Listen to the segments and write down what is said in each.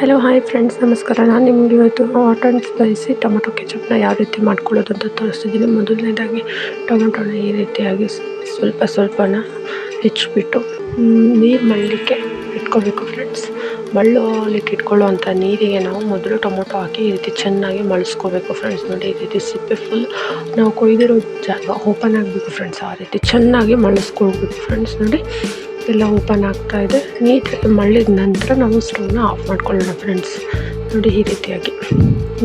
Hello hi friends ನಮಸ್ಕಾರ. ನಾನು ನಿಮಗೆ ಇವತ್ತು ಹಾಟ್ ಆ್ಯಂಡ್ ಸ್ಪೈಸಿ ಟೊಮೊಟೊ ಕೆಚಪ್ನ ಯಾವ ರೀತಿ ಮಾಡ್ಕೊಳ್ಳೋದು ಅಂತ ತೋರಿಸ್ತಿದ್ದೀನಿ. ಮೊದಲನೇದಾಗಿ ಟೊಮೊಟೊನ ಈ ರೀತಿಯಾಗಿ ಸ್ವಲ್ಪ ಸ್ವಲ್ಪನ ಹೆಚ್ಚಿಬಿಟ್ಟು ನೀರು ಮಳ್ಳಲಿಕ್ಕೆ ಇಟ್ಕೋಬೇಕು ಫ್ರೆಂಡ್ಸ್ ಮಳ್ಳಲಿಕ್ಕೆ ಇಟ್ಕೊಳ್ಳುವಂಥ ನೀರಿಗೆ ನಾವು ಮೊದಲು ಟೊಮೊಟೊ ಹಾಕಿ ಈ ರೀತಿ ಚೆನ್ನಾಗಿ ಮಳಿಸ್ಕೋಬೇಕು ಫ್ರೆಂಡ್ಸ್ ನೋಡಿ, ಈ ರೀತಿ ಸಿಪ್ಪೆ ಫುಲ್ ನಾವು ಕೊಯ್ದಿರೋ ಜಾಗ ಓಪನ್ ಆಗಬೇಕು ಫ್ರೆಂಡ್ಸ್ ಆ ರೀತಿ ಚೆನ್ನಾಗಿ ಮಳಿಸ್ಕೊಳ್ಬೇಕು ಫ್ರೆಂಡ್ಸ್ ನೋಡಿ ಎಲ್ಲ ಓಪನ್ ಆಗ್ತಾ ಇದೆ. ನೀಟಾಗಿ ಮಳ್ಳಿದ ನಂತರ ನಾವು ಸ್ಟವ್ನ ಆಫ್ ಮಾಡ್ಕೊಳ್ಳೋಣ ಫ್ರೆಂಡ್ಸ್ ನೋಡಿ ಈ ರೀತಿಯಾಗಿ.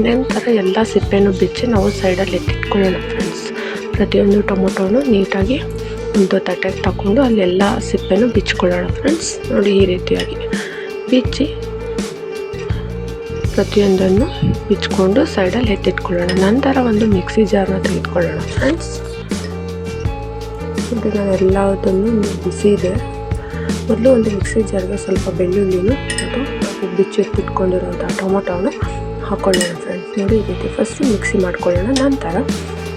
ನಂತರ ಎಲ್ಲ ಸಿಪ್ಪೆನೂ ಬಿಚ್ಚಿ ನಾವು ಸೈಡಲ್ಲಿ ಎತ್ತಿಟ್ಕೊಳ್ಳೋಣ ಫ್ರೆಂಡ್ಸ್ ಪ್ರತಿಯೊಂದು ಟೊಮೊಟೊನು ನೀಟಾಗಿ ಒಂದು ತಟ್ಟೆಗೆ ತಗೊಂಡು ಅಲ್ಲೆಲ್ಲ ಸಿಪ್ಪೆನೂ ಬಿಚ್ಕೊಳ್ಳೋಣ ಫ್ರೆಂಡ್ಸ್ ನೋಡಿ ಈ ರೀತಿಯಾಗಿ. ಬಿಚ್ಚಿ ಪ್ರತಿಯೊಂದನ್ನು ಬಿಚ್ಕೊಂಡು ಸೈಡಲ್ಲಿ ಎತ್ತಿಟ್ಕೊಳ್ಳೋಣ. ನಂತರ ಒಂದು ಮಿಕ್ಸಿ ಜಾರ್ನ ತೆಗೆದುಕೊಳ್ಳೋಣ ಫ್ರೆಂಡ್ಸ್ ನಾವೆಲ್ಲದನ್ನು ನಾನು ಎಲ್ಲದನ್ನು ಬಿಸಿ ಇದೆ ಮೊದಲು ಒಂದು ಮಿಕ್ಸಿ ಜಾರ್ಗೆ ಸ್ವಲ್ಪ ಬೆಳ್ಳುಳ್ಳಿನೂ ಮತ್ತು ಬಿಚ್ಚಿಟ್ಟಿಟ್ಕೊಂಡಿರುವಂಥ ಟೊಮೊಟೊನ ಹಾಕ್ಕೊಳ್ಳೋಣ ಫ್ರೆಂಡ್ಸ್ ನೋಡಿ ಈ ರೀತಿ ಫಸ್ಟು ಮಿಕ್ಸಿ ಮಾಡ್ಕೊಳ್ಳೋಣ, ನಂತರ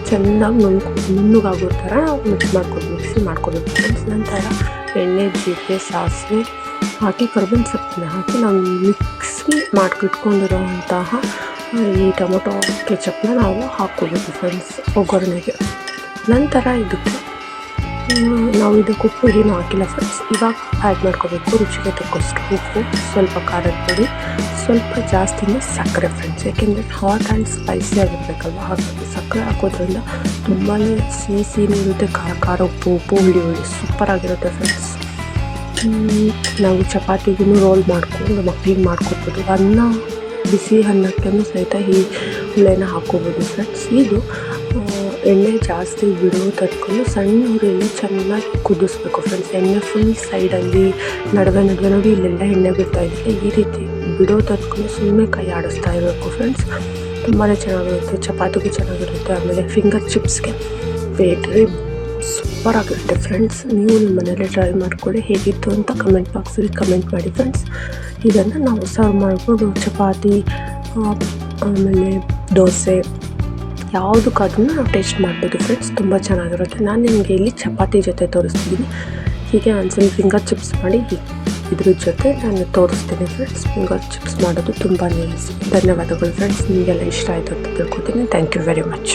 ಚೆನ್ನಾಗಿ ನುಣ್ಣು ನುಣ್ಣಗಾಗೋ ಥರ ಮಿಕ್ಸ್ ಮಾಡ್ಕೊಂಡು ಮಿಕ್ಸಿ ಮಾಡ್ಕೊಬೇಕು ಫ್ರೆಂಡ್ಸ್ ನಂತರ ಎಣ್ಣೆ, ಜೀರಿಗೆ, ಸಾಸಿವೆ ಹಾಕಿ ಕರ್ಬೇವಿನ ಸೊಪ್ಪನ್ನ ಹಾಕಿ ನಾವು ಮಿಕ್ಸಿ ಮಾಡ್ಕೊಟ್ಕೊಂಡಿರುವಂತಹ ಈ ಟೊಮೊಟೊ ಕೆಚಪ್ನ ನಾವು ಹಾಕ್ಕೋಬೇಕು ಫ್ರೆಂಡ್ಸ್ ಒಗ್ಗರಣೆಗೆ. ನಂತರ ಇದಕ್ಕೆ ನಾವು ಇದಕ್ಕೆ ಉಪ್ಪು ಏನು ಹಾಕಿಲ್ಲ ಫ್ರೆಂಡ್ಸ್ ಇವಾಗ ಆ್ಯಡ್ ಮಾಡ್ಕೋಬೇಕು. ರುಚಿಗೆ ತಕ್ಕಷ್ಟು ಉಪ್ಪು, ಸ್ವಲ್ಪ ಖಾರದ ಪುಡಿ, ಸ್ವಲ್ಪ ಜಾಸ್ತಿನೇ ಸಕ್ಕರೆ ಫ್ರೆಂಡ್ಸ್ ಯಾಕೆಂದರೆ ಹಾಟ್ ಆ್ಯಂಡ್ ಸ್ಪೈಸಿ ಆಗಿರಬೇಕಲ್ವ? ಹಾಗಾಗಿ ಸಕ್ಕರೆ ಹಾಕೋದ್ರಿಂದ ತುಂಬಾ ಸಿಹಿ ಇರುತ್ತೆ. ಖಾರ ಖಾರ ಉಪ್ಪು ಉಪ್ಪು, ಹುಳಿ ಹುಳಿ. ಸೂಪರ್ ಆಗಿರುತ್ತೆ ಫ್ರೆಂಡ್ಸ್ ನಾವು ಚಪಾತಿಗೂ ರೋಲ್ ಮಾಡ್ಕೊಂಡು ಮಕ್ಕಳಿಗೆ ಮಾಡ್ಕೊಬೋದು ಅನ್ನ, ಬಿಸಿ ಅನ್ನಕ್ಕೂ ಸಹಿತ ಈ ಹುಳೆನ ಹಾಕ್ಕೋಬೋದು ಫ್ರೆಂಡ್ಸ್ ಇದು ಎಣ್ಣೆ ಜಾಸ್ತಿ ಬಿಡೋ ತಡ್ಕೊಂಡು ಸಣ್ಣ ಊರಲ್ಲಿ ಚೆನ್ನಾಗಿ ಕುದಿಸ್ಬೇಕು ಫ್ರೆಂಡ್ಸ್ ಎಣ್ಣೆ ಫುಲ್ ಸೈಡಲ್ಲಿ ನಡುವೆ ನಡುವೆ ನೋಡಿ ಇಲ್ಲೆಲ್ಲ ಎಣ್ಣೆ ಬಿಡ್ತಾ ಇದೆ ಈ ರೀತಿ ಬಿಡೋ ತಡ್ಕೊಂಡು ಸುಮ್ಮನೆ ಕೈ ಆಡಿಸ್ತಾ ಇರಬೇಕು ಫ್ರೆಂಡ್ಸ್ ತುಂಬಾ ಚೆನ್ನಾಗಿರುತ್ತೆ, ಚಪಾತಿಗೂ ಚೆನ್ನಾಗಿರುತ್ತೆ, ಆಮೇಲೆ ಫಿಂಗರ್ ಚಿಪ್ಸ್ಗೆ ಬೇಟ್ರಿ ಸೂಪರ್ ಆಗಿರುತ್ತೆ ಫ್ರೆಂಡ್ಸ್ ನೀವು ನಿಮ್ಮ ಮನೇಲಿ ಟ್ರೈ ಮಾಡಿಕೊಡಿ ಹೇಗಿತ್ತು ಅಂತ ಕಮೆಂಟ್ ಬಾಕ್ಸಲ್ಲಿ ಕಮೆಂಟ್ ಮಾಡಿ ಫ್ರೆಂಡ್ಸ್ ಇದನ್ನು ನಾವು ಸರ್ವ್ ಮಾಡ್ಬೋದು, ಚಪಾತಿ ಆಮೇಲೆ ದೋಸೆ. ಯಾವುದಕ್ಕಾದ್ರೂ ನಾವು ಟೇಸ್ಟ್ ಮಾಡ್ಬೋದು ಫ್ರೆಂಡ್ಸ್. ತುಂಬ ಚೆನ್ನಾಗಿರುತ್ತೆ. ನಾನು ನಿಮಗೆ ಇಲ್ಲಿ ಚಪಾತಿ ಜೊತೆ ತೋರಿಸ್ತಿದ್ದೀನಿ ಹೀಗೆ ಒಂದ್ಸಲ ಫಿಂಗರ್ ಚಿಪ್ಸ್ ಮಾಡಿ ಇದ್ರ ಜೊತೆ ನಾನು ತೋರಿಸ್ತೀನಿ ಫ್ರೆಂಡ್ಸ್. ಫಿಂಗರ್ ಚಿಪ್ಸ್ ಮಾಡೋದು ತುಂಬಾ ಧನ್ಯವಾದಗಳು ಫ್ರೆಂಡ್ಸ್. ನಿಮಗೆಲ್ಲ ಇಷ್ಟ ಆಯಿತು ಅಂತ ತಿಳ್ಕೊತೀನಿ. Thank you very much